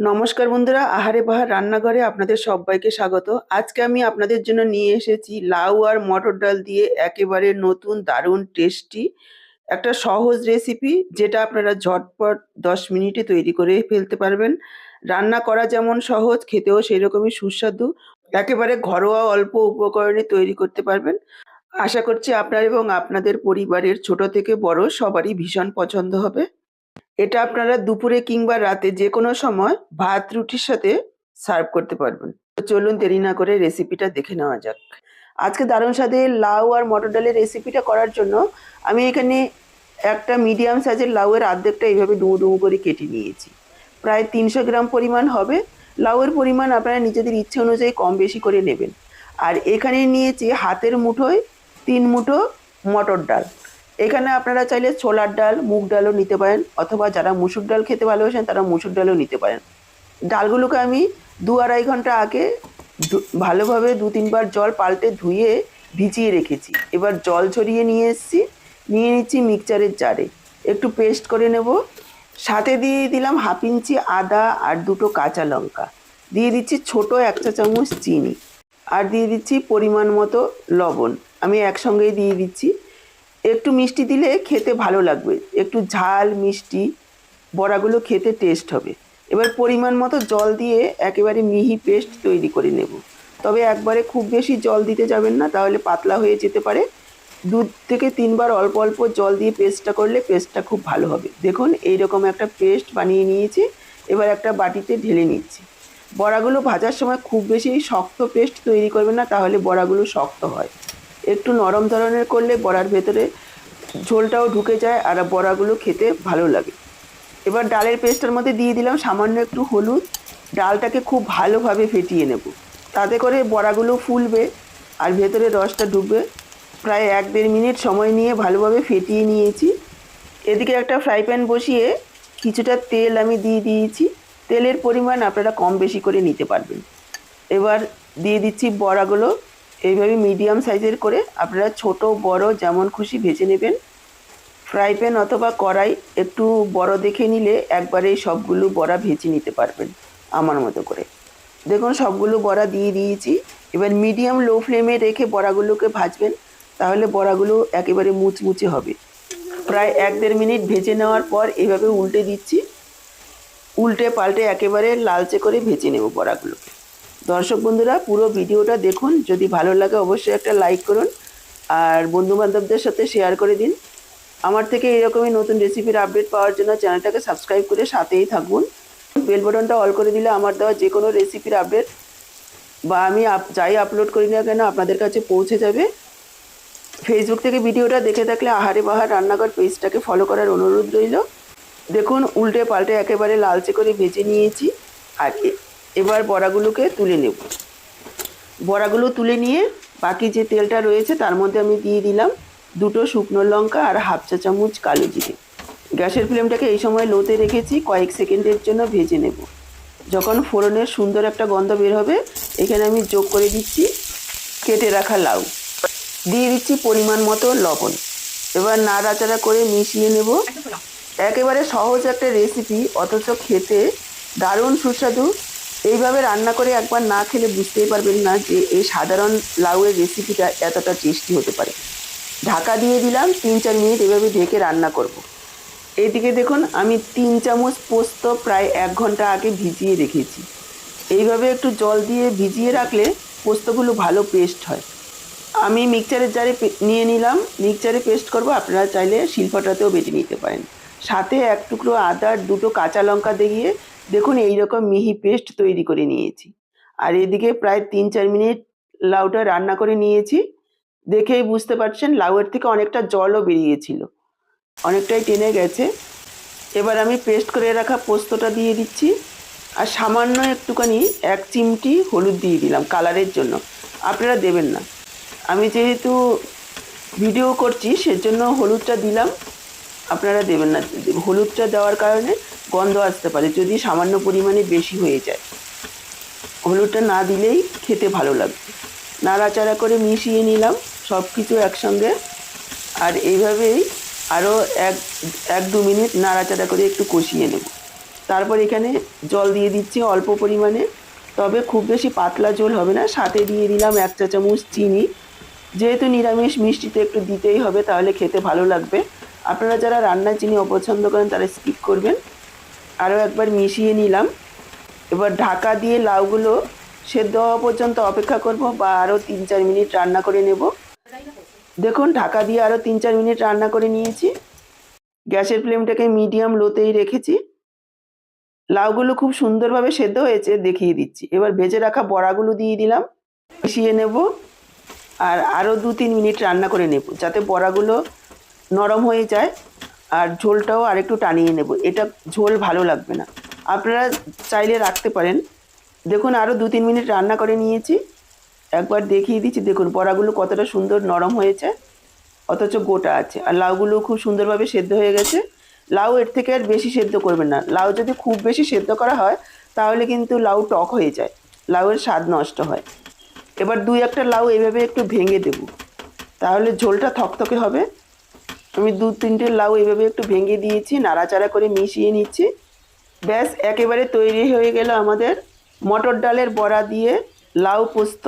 নমস্কার বন্ধুরা, আহারে বাহার রান্নাঘরে আপনাদের সবাইকে স্বাগত। আজকে আমি আপনাদের জন্য নিয়ে এসেছি লাউ আর মটর ডাল দিয়ে একেবারে নতুন, দারুণ, টেস্টি একটা সহজ রেসিপি যেটা আপনারা ঝটপট দশ মিনিটে তৈরি করে ফেলতে পারবেন। রান্না করা যেমন সহজ, খেতেও সেই রকমই সুস্বাদু। একেবারে ঘরোয়া অল্প উপকরণে তৈরি করতে পারবেন। আশা করছি আপনার এবং আপনাদের পরিবারের ছোট থেকে বড় সবারই ভীষণ পছন্দ হবে। এটা আপনারা দুপুরে কিংবা রাতে যে কোনো সময় ভাত, রুটির সাথে সার্ভ করতে পারবেন। তো চলুন দেরি না করে রেসিপিটা দেখে নেওয়া যাক। আজকে দারুণ স্বাদে লাউ আর মটর ডালের রেসিপিটা করার জন্য আমি এখানে একটা মিডিয়াম সাইজের লাউয়ের আর্ধেকটা এইভাবে ডুমো ডুমো করে কেটে নিয়েছি। প্রায় তিনশো গ্রাম পরিমাণ হবে। লাউয়ের পরিমাণ আপনারা নিজেদের ইচ্ছে অনুযায়ী কম বেশি করে নেবেন। আর এখানে নিয়েছি হাতের মুঠোয় তিন মুঠো মটর ডাল। এখানে আপনারা চাইলে ছোলার ডাল, মুগ ডালও নিতে পারেন, অথবা যারা মুসুর ডাল খেতে ভালোবাসেন তারা মুসুর ডালও নিতে পারেন। ডালগুলোকে আমি দু আড়াই ঘণ্টা আগে ভালোভাবে দু তিনবার জল পাল্টে ধুয়ে ভিজিয়ে রেখেছি। এবার জল ছড়িয়ে নিয়ে এসেছি, নিয়ে নিচ্ছি মিক্সচারের জারে। একটু পেস্ট করে নেব। সাথে দিয়ে দিলাম হাফ ইঞ্চি আদা আর দুটো কাঁচা লঙ্কা। দিয়ে দিচ্ছি ছোট এক চা চামচ চিনি। আর দিয়ে দিচ্ছি পরিমাণ মতো লবণ। আমি একসঙ্গেই দিয়ে দিচ্ছি। একটু মিষ্টি দিলে খেতে ভালো লাগবে। একটু ঝাল, মিষ্টি বড়াগুলো খেতে টেস্ট হবে। এবার পরিমাণ মতো জল দিয়ে একেবারে মিহি পেস্ট তৈরি করে নেব। তবে একবারে খুব বেশি জল দিতে যাবেন না, তাহলে পাতলা হয়ে যেতে পারে। দু থেকে তিনবার অল্প অল্প জল দিয়ে পেস্টটা করলে পেস্টটা খুব ভালো হবে। দেখুন, এইরকম একটা পেস্ট বানিয়ে নিয়েছি। এবার একটা বাটিতে ঢেলে নিচ্ছি। বড়াগুলো ভাজার সময় খুব বেশি শক্ত পেস্ট তৈরি করবেন না, তাহলে বড়াগুলো শক্ত হয়। একটু নরম ধরনের করলে বড়ার ভেতরে ঝোলটাও ঢুকে যায় আর বড়াগুলো খেতে ভালো লাগে। এবার ডালের পেস্টের মধ্যে দিয়ে দিলাম সামান্য একটু হলুদ। ডালটাকে খুব ভালোভাবে ফেটিয়ে নেব। তাতে করে বড়াগুলো ফুলবে আর ভেতরে রসটা ঢুকবে প্রায় এক দেড় মিনিট সময় নিয়ে ভালোভাবে ফেটিয়ে নিয়েছি। এদিকে একটা ফ্রাই প্যান বসিয়ে কিছুটা তেল আমি দিয়ে দিয়েছি। তেলের পরিমাণ আপনারা কম বেশি করে নিতে পারবেন। এবার দিয়ে দিচ্ছি বড়াগুলো। এইভাবে মিডিয়াম সাইজের করে আপনারা ছোট, বড় যেমন খুশি ভেজে নেবেন। ফ্রাই প্যান অথবা কড়াই একটু বড় দেখে নিলে একবারেই সবগুলো বড়া ভেজে নিতে পারবেন আমার মতো করে। দেখুন, সবগুলো বড়া দিয়ে দিয়েছি। এবার মিডিয়াম লো ফ্লেমে রেখে বড়াগুলোকে ভাজবেন, তাহলে বড়াগুলো একেবারে মুচমুচে হবে। প্রায় এক দেড় মিনিট ভেজে নেওয়ার পর এভাবে উল্টে দিচ্ছি। উল্টে পাল্টে একেবারে লালচে করে ভেজে নেব বড়াগুলোকে। দর্শক বন্ধুরা, পুরো ভিডিওটা দেখুন। যদি ভালো লাগে অবশ্যই একটা লাইক করুন আর বন্ধু বান্ধবদের সাথে শেয়ার করে দিন। আমার থেকে এরকমই নতুন রেসিপির আপডেট পাওয়ার জন্য চ্যানেলটাকে সাবস্ক্রাইব করে সাথেই থাকুন। বেল বাটনটা অল করে দিলে আমার দেওয়া যে কোনো রেসিপির আপডেট বা আমি যাই আপলোড করি না কেন আপনাদের কাছে পৌঁছে যাবে। ফেসবুক থেকে ভিডিওটা দেখে থাকলে আহারে বাহার রান্নাঘর পেজটাকে ফলো করার অনুরোধ রইল। দেখুন, উল্টে পাল্টে একেবারে লালচে করে ভেজে নিয়েছি। আর এবার বড়াগুলোকে তুলে নেব। বড়াগুলো তুলে নিয়ে বাকি যে তেলটা রয়েছে তার মধ্যে আমি দিয়ে দিলাম দুটো শুকনো লঙ্কা আর হাফ চা চামচ কালো জিরে। গ্যাসের ফ্লেমটাকে এই সময় লোতে রেখেছি কয়েক সেকেন্ডের জন্য ভেজে নেব। যখন ফোড়নের সুন্দর একটা গন্ধ বের হবে এখানে আমি যোগ করে দিচ্ছি কেটে রাখা লাউ। দিয়ে দিচ্ছি পরিমাণ মতো লবণ। এবার নাড়াচাড়া করে মিশিয়ে নেব। একেবারে সহজ একটা রেসিপি অথচ খেতে দারুণ সুস্বাদু। এইভাবে রান্না করে একবার না খেলে বুঝতেই পারবেন না যে এই সাধারণ লাউয়ের রেসিপিটা এতটা টেস্টি হতে পারে। ঢাকা দিয়ে দিলাম তিন চার মিনিট এভাবে ঢেকে রান্না করব। এইদিকে দেখুন, আমি তিন চামচ পোস্ত প্রায় এক ঘণ্টা আগে ভিজিয়ে রেখেছি। এইভাবে একটু জল দিয়ে ভিজিয়ে রাখলে পোস্তগুলো ভালো পেস্ট হয়। আমি মিক্সচারের জারে নিয়ে নিলাম। মিক্সচারে পেস্ট করব। আপনারা চাইলে শিলপাটাতেও বেটে নিতে পারেন। সাথে এক টুকরো আদা আর দুটো কাঁচা লঙ্কা দিয়ে দেখুন, এইরকম মিহি পেস্ট তৈরি করে নিয়েছি। আর এদিকে প্রায় তিন চার মিনিট লাউটা রান্না করে নিয়েছি। দেখেই বুঝতে পারছেন, লাউয়ের থেকে অনেকটা জলও বেরিয়েছিল। অনেকটাই টেনে গেছে। এবার আমি পেস্ট করে রাখা পোস্তটা দিয়ে দিচ্ছি। আর সামান্য একটুখানি এক চিমটি হলুদ দিয়ে দিলাম কালারের জন্য। আপনারা দেবেন না। আমি যেহেতু ভিডিও করছি, সেজন্য হলুদটা দিলাম। আপনারা দেবেন না। হলুদটা দেওয়ার কারণে গন্ধ আসতে পারে যদি সামান্য পরিমাণে বেশি হয়ে যায়। হলুদটা না দিলেই খেতে ভালো লাগবে নাড়াচাড়া করে মিশিয়ে নিলাম সব কিছু একসঙ্গে। আর এইভাবেই আরও এক এক দু মিনিট নাড়াচাড়া করে একটু কষিয়ে নেব। তারপর এখানে জল দিয়ে দিচ্ছি অল্প পরিমাণে। তবে খুব বেশি পাতলা জল হবে না। সাথে দিয়ে দিলাম এক চা চামচ চিনি। যেহেতু নিরামিষ, মিষ্টিতে একটু দিতেই হবে, তাহলে খেতে ভালো লাগবে। আপনারা যারা রান্নায় চিনি অপছন্দ করেন, তারা স্কিপ করবেন। আরও একবার মিশিয়ে নিলাম। এবার ঢাকা দিয়ে লাউগুলো সেদ্ধ হওয়া পর্যন্ত অপেক্ষা করব বা আরও তিন চার মিনিট রান্না করে নেব। দেখুন, ঢাকা দিয়ে আরও তিন চার মিনিট রান্না করে নিয়েছি। গ্যাসের ফ্লেমটাকে মিডিয়াম লোতেই রেখেছি। লাউগুলো খুব সুন্দরভাবে সেদ্ধ হয়েছে, দেখিয়ে দিচ্ছি। এবার ভেজে রাখা বড়াগুলো দিয়ে দিলাম। মিশিয়ে নেব আর আরও দু তিন মিনিট রান্না করে নেব, যাতে বড়াগুলো নরম হয়ে যায়। আর ঝোলটাও আরেকটু টানিয়ে নেব। এটা ঝোল ভালো লাগবে না। আপনারা চাইলে রাখতে পারেন। দেখুন আরও দু তিন মিনিট রান্না করে নিয়েছি। একবার দেখিয়ে দিচ্ছি। দেখুন, বড়াগুলো কতটা সুন্দর নরম হয়েছে, অথচ গোটা আছে। আর লাউগুলো খুব সুন্দরভাবে সেদ্ধ হয়ে গেছে। লাউ এর থেকে আর বেশি সেদ্ধ করবেন না। লাউ যদি খুব বেশি সেদ্ধ করা হয়, তাহলে কিন্তু লাউ টক হয়ে যায়। লাউয়ের স্বাদ নষ্ট হয়। এবার দুই একটা লাউ এভাবে একটু ভেঙে দেব। তাহলে ঝোলটা থকথকে হবে। আমি দু তিনটে লাউ এভাবে একটু ভেঙে দিয়েছি, নাড়াচাড়া করে মিশিয়ে নিচ্ছি। ব্যাস, একেবারে তৈরি হয়ে গেল আমাদের মটর ডালের বড়া দিয়ে লাউ পোস্ত।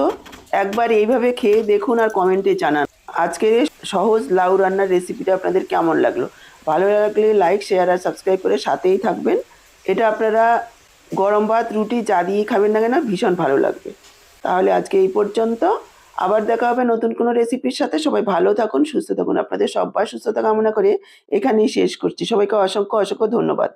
একবার এইভাবে খেয়ে দেখুন আর কমেন্টে জানান। আজকের সহজ লাউ রান্নার রেসিপিটা আপনাদের কেমন লাগল? ভালো লাগলে লাইক শেয়ার আর সাবস্ক্রাইব করে সাথেই থাকবেন। এটা আপনারা গরম ভাত, রুটি যা দিয়ে খাবেন না কেন, ভীষণ ভালো লাগবে। তাহলে আজকে এই পর্যন্ত। আবার দেখা হবে নতুন কোনো রেসিপির সাথে। সবাই ভালো থাকুন, সুস্থ থাকুন। আপনাদের সবাই সুস্থতা কামনা করে এখানেই শেষ করছি। সবাইকে অসংখ্য অসংখ্য ধন্যবাদ।